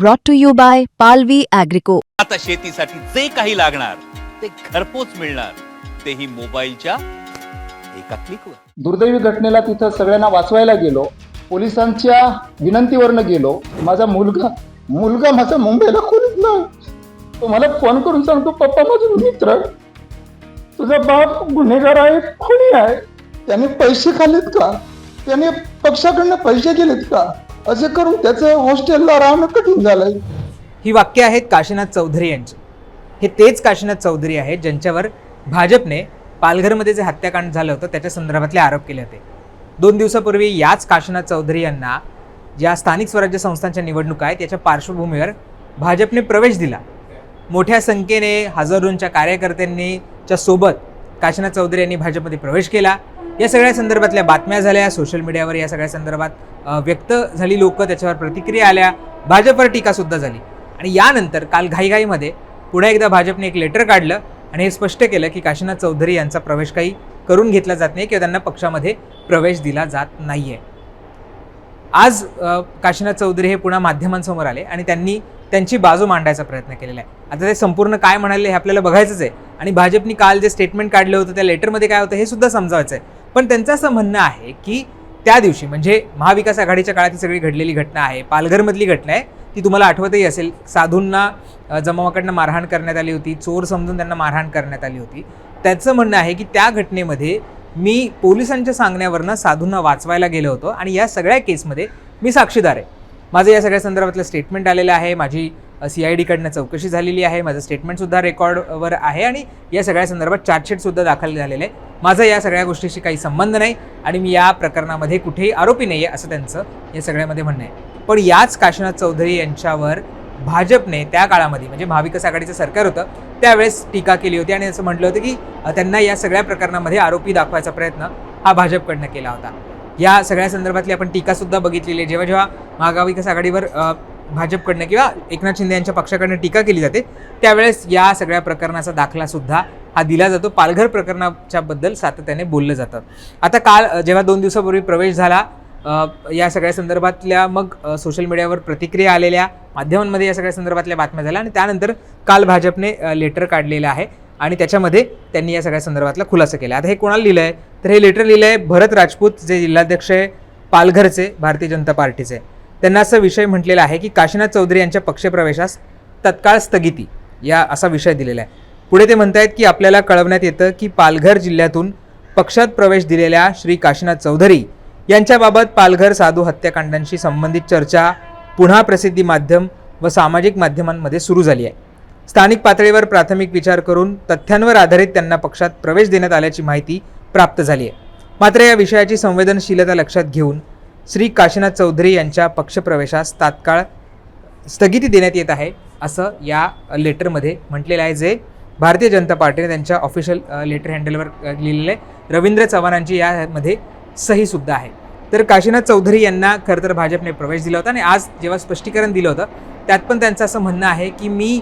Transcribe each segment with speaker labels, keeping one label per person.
Speaker 1: brought to you by Palvi Agrico.
Speaker 2: आता शेतीसाठी जे काही लागणार ते घरपोच मिळणार. तेही मोबाईलच्या एका क्लिकवर
Speaker 3: दुर्दैवी घटनेला तिथं सगळ्यांना वाचवायला गेलो. पोलिसांच्या विनंतीवरनं गेलो. माझा मुलगा मुलगा माझा मुंबईला खोलीत नाही तो मला फोन करून सांगतो पप्पा माझा मित्र तुझा बाप गुन्हेगार आहे खुनी आहे. त्याने पैसे खाल्लेत का? त्याने पक्षाकडनं पैसे गेलेत का? असे करून त्याचं हॉस्टेलला राहणं कठीण झालंय.
Speaker 4: ही वाक्य आहेत काशीनाथ चौधरी यांची. हे तेच काशीनाथ चौधरी आहेत ज्यांच्यावर भाजपने पालघरमध्ये जे हत्याकांड झालं होतं त्याच्या संदर्भातले आरोप केले होते. दोन दिवसापूर्वी याच काशीनाथ चौधरी यांना ज्या स्थानिक स्वराज्य संस्थांच्या निवडणुका आहेत याच्या पार्श्वभूमीवर भाजपने प्रवेश दिला. मोठ्या संख्येने हजारोंच्या कार्यकर्त्यांनी च्या सोबत काशीनाथ चौधरी यांनी भाजपमध्ये प्रवेश केला. या सगळ्या संदर्भातल्या बातम्या झाल्या सोशल मीडियावर या सगळ्या संदर्भात व्यक्त झाली लोक त्याच्यावर प्रतिक्रिया आल्या भाजपवर टीकासुद्धा झाली. आणि यानंतर काल घाईघाईमध्ये पुन्हा एकदा भाजपने एक लेटर काढलं आणि हे स्पष्ट केलं की काशीनाथ चौधरी यांचा प्रवेश काही करून घेतला जात नाही किंवा त्यांना पक्षामध्ये प्रवेश दिला जात नाही आहे आज काशीनाथ चौधरी हे पुन्हा माध्यमांसमोर आले आणि त्यांनी त्यांची बाजू मांडायचा प्रयत्न केलेला आहे. आता ते संपूर्ण काय म्हणाले हे आपल्याला बघायचंच आहे. आणि भाजपनी काल जे स्टेटमेंट काढलं होतं त्या लेटरमध्ये काय होतं हे सुद्धा समजावायचं आहे पण त्यांचं असं म्हणणं आहे की त्या दिवशी म्हणजे महाविकास आघाडीच्या काळात ही सगळी घडलेली घटना आहे पालघरमधली घटना आहे ती तुम्हाला आठवतही असेल. साधूंना जमावाकडनं मारहाण करण्यात आली होती चोर समजून त्यांना मारहाण करण्यात आली होती. त्याचं म्हणणं आहे की त्या घटनेमध्ये मी पोलिसांच्या सांगण्यावरनं साधूंना वाचवायला गेलो होतो आणि या सगळ्या केसमध्ये मी साक्षीदार आहे. माझं या सगळ्या संदर्भातलं स्टेटमेंट आलेलं आहे माझी सी आय डीकडनं चौकशी झालेली आहे माझं स्टेटमेंटसुद्धा रेकॉर्डवर आहे आणि या सगळ्या संदर्भात चार्जशीटसुद्धा दाखल झालेलं आहे. माझा या सगळ्या गोष्टीशी काही संबंध नाही आणि मी या प्रकरणामध्ये कुठेही आरोपी नाही आहे असं त्यांचं या सगळ्यामध्ये म्हणणं आहे. पण याच काशीनाथ चौधरी यांच्यावर भाजपने त्या काळामध्ये म्हणजे महाविकास आघाडीचं सरकार होतं त्यावेळेस टीका केली होती आणि असं म्हटलं होतं की त्यांना या सगळ्या प्रकरणामध्ये आरोपी दाखवायचा प्रयत्न हा भाजपकडनं केला होता. या सगळ्या संदर्भातली आपण टीकासुद्धा बघितलेली आहे. जेव्हा जेव्हा महाविकास आघाडीवर भाजपकडनं किंवा एकनाथ शिंदे यांच्या पक्षाकडनं टीका केली जाते त्यावेळेस या सगळ्या प्रकरणाचा दाखलासुद्धा हा दिला जातो. पालघर प्रकरणाच्या बद्दल सातत्याने बोललं जातं. आता काल जेव्हा दोन दिवसापूर्वी प्रवेश झाला या सगळ्या संदर्भातल्या मग सोशल मीडियावर प्रतिक्रिया आलेल्या माध्यमांमध्ये या सगळ्या संदर्भातल्या बातम्या झाल्या आणि त्यानंतर काल भाजपने लेटर काढलेलं आहे आणि त्याच्यामध्ये त्यांनी या सगळ्या संदर्भातला खुलासा केला. आता हे कोणाला लिहिलं आहे तर हे लेटर लिहिलं आहे भरत राजपूत जे जिल्हाध्यक्ष आहे पालघरचे भारतीय जनता पार्टीचे. त्यांना असा विषय म्हटलेला आहे की काशीनाथ चौधरी यांच्या पक्षप्रवेशास तत्काळ स्थगिती या असा विषय दिलेला आहे. पुढे ते म्हणतायत की आपल्याला कळवण्यात येतं की पालघर जिल्ह्यातून पक्षात प्रवेश दिलेल्या श्री काशीनाथ चौधरी यांच्याबाबत पालघर साधू हत्याकांडांशी संबंधित चर्चा पुन्हा प्रसिद्धी माध्यम व सामाजिक माध्यमांमध्ये सुरू झाली आहे. स्थानिक पातळीवर प्राथमिक विचार करून तथ्यांवर आधारित त्यांना पक्षात प्रवेश देण्यात आल्याची माहिती प्राप्त झाली आहे. मात्र या विषयाची संवेदनशीलता लक्षात घेऊन श्री काशीनाथ चौधरी यांच्या पक्षप्रवेशास तात्काळ स्थगिती देण्यात येत आहे असं या लेटरमध्ये म्हटलेलं आहे जे भारतीय जनता पार्टीने त्यांच्या ऑफिशियल लेटर हँडलवर लिहिलेलं आहे रवींद्र चव्हाणांची यामध्ये सहीसुद्धा आहे. तर काशीनाथ चौधरी यांना खरं तर भाजपने प्रवेश दिला होता आणि आज जेव्हा स्पष्टीकरण दिलं होतं त्यात पण त्यांचं असं म्हणणं आहे की मी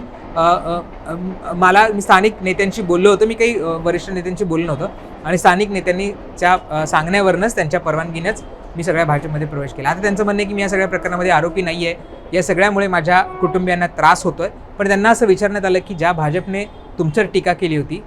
Speaker 4: मला मी स्थानिक नेत्यांशी बोललो होतो मी काही वरिष्ठ नेत्यांशी बोललो नव्हतं आणि स्थानिक नेत्यांनी त्या सांगण्यावरनंच त्यांच्या परवानगीनेच मी सगळ्या भाजपमध्ये प्रवेश केला. आता त्यांचं म्हणणं आहे की मी या सगळ्या प्रकरणामध्ये आरोपी नाही आहे या सगळ्यामुळे माझ्या कुटुंबियांना त्रास होतोय पण त्यांना असं विचारण्यात आलं की ज्या भाजपने तुमच्यावर टीका केली होती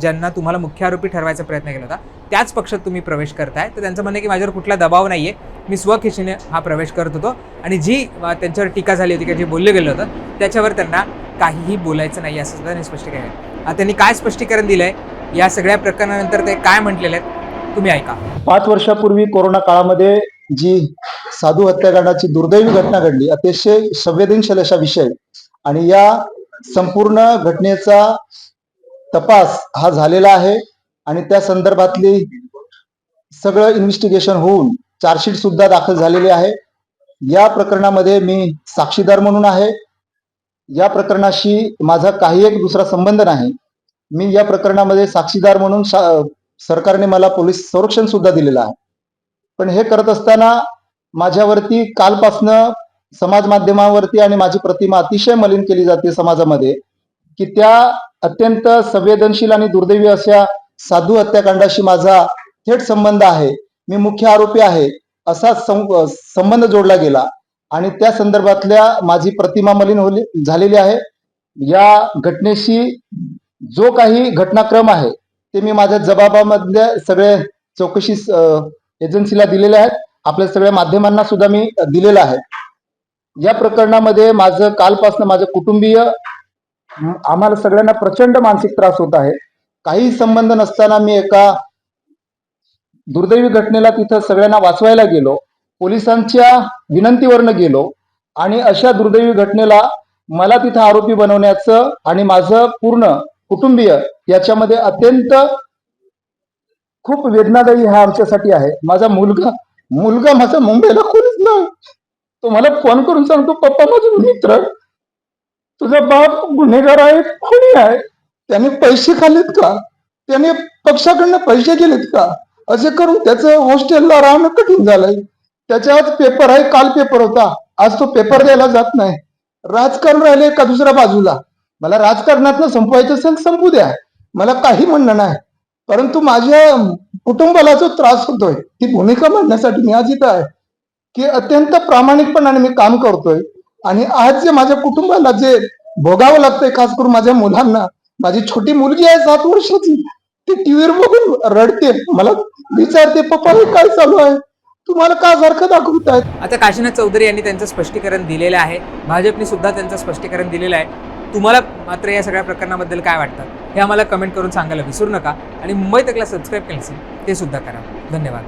Speaker 4: ज्यांना तुम्हाला मुख्य आरोपी ठरवायचा प्रयत्न केला होता त्याच पक्षात तुम्ही प्रवेश करताय. तर त्यांचं म्हणणं आहे की माझ्यावर कुठला दबाव नाही आहे मी स्वखिशीने हा प्रवेश करत होतो आणि जी त्यांच्यावर टीका झाली होती किंवा जे बोललं गेलं होतं त्याच्यावर त्यांना काहीही बोलायचं नाही असं सुद्धा त्यांनी स्पष्टीकरण आता त्यांनी काय स्पष्टीकरण दिलं आहे या सगळ्या प्रकरणानंतर ते काय म्हटलेले आहेत तुम्ही ऐका.
Speaker 3: पाच वर्षापूर्वी कोरोना काळामध्ये जी साधू हत्याकांडाची दुर्दैवी घटना घडली अतिशय संवेदनशील अशा विषय. आणि या संपूर्ण घटनेचा तपास हा झालेला आहे आणि त्या संदर्भातली सगळं इन्व्हेस्टिगेशन होऊन चार्जशीट सुद्धा दाखल झालेली आहे. या प्रकरणामध्ये मी साक्षीदार म्हणून आहे. या प्रकरणाशी माझा काही एक दुसरा संबंध नाही. मी या प्रकरणामध्ये साक्षीदार म्हणून शा- सरकारने मला पोलीस संरक्षण सुद्धा दिलेलं आहे. पण हे करत असताना माझ्यावरती कालपासनं समाज माध्यमावरती आणि माझी प्रतिमा अतिशय मलिन केली जाते समाजामध्ये की त्या अत्यंत संवेदनशील आणि दुर्दैवी अशा साधू हत्याकांडाशी माझा थेट संबंध आहे. मी मुख्य आरोपी आहे. असा संबंध जोडला गेला. आणि त्या संदर्भातल्या माझी प्रतिमा मलिन झालेली आहे. या घटनेशी जो काही घटनाक्रम आहे ते मी माझ्या जबाबामधल्या सगळे चौकशी एजन्सीला दिलेले आहेत. आपल्या सगळ्या माध्यमांना सुद्धा मी दिलेला आहे. या प्रकरणामध्ये माझं कालपासून माझं कुटुंबीय आम्हाला सगळ्यांना प्रचंड मानसिक त्रास होत आहे. काही संबंध नसताना मी एका दुर्दैवी घटनेला तिथं सगळ्यांना वाचवायला गेलो. पोलिसांच्या विनंतीवरनं गेलो आणि अशा दुर्दैवी घटनेला मला तिथं आरोपी बनवण्याचं आणि माझं पूर्ण कुटुंबीय याच्यामध्ये अत्यंत खूप वेदनादायी हा आमच्यासाठी आहे. माझा मुलगा मुलगा माझा मुंबईला कोणीच नाही. तो मला फोन करून सांगतो पप्पा माझा मित्र तुझा बाप गुन्हेगार आहे कोणी आहे. त्याने पैसे खाल्लेत का? त्याने पक्षाकडनं पैसे गेलेत का? असे करून त्याचं हॉस्टेलला राहणं कठीण झालंय. त्याच्या आज पेपर आहे काल पेपर होता. आज तो पेपर द्यायला जात नाही. राजकारण राहिले का दुसऱ्या बाजूला? मला राजकारणातनं संपवायचं असेल संपू द्या. मला काही म्हणणं नाही. परंतु माझ्या कुटुंबाला जो त्रास होतोय ती भूमिका मांडण्यासाठी मी आज इथं आहे. की अत्यंत प्रामाणिकपणाने मी काम करतोय. आणि आज जे माझ्या कुटुंबाला जे भोगावं लागतंय खास करून माझ्या मुलांना माझी छोटी मुलगी आहे सात वर्षाची ती टीव्हीवर बघून रडते. मला विचारते पप्पा हे काय चालू आहे? तुम्हाला का सारखं दाखवतायत
Speaker 4: आता काशीनाथ चौधरी यांनी त्यांचं स्पष्टीकरण दिलेलं आहे. भाजपने सुद्धा त्यांचं स्पष्टीकरण दिलेलं आहे. तुम्हाला मात्र या सगळ्या प्रकरणाबद्दल काय वाटतं? हे आम्हाला कमेंट करून सांगायला विसरू नका. आणि मुंबई तकला सबस्क्राईब केलं असेल ते सुद्धा करा. धन्यवाद.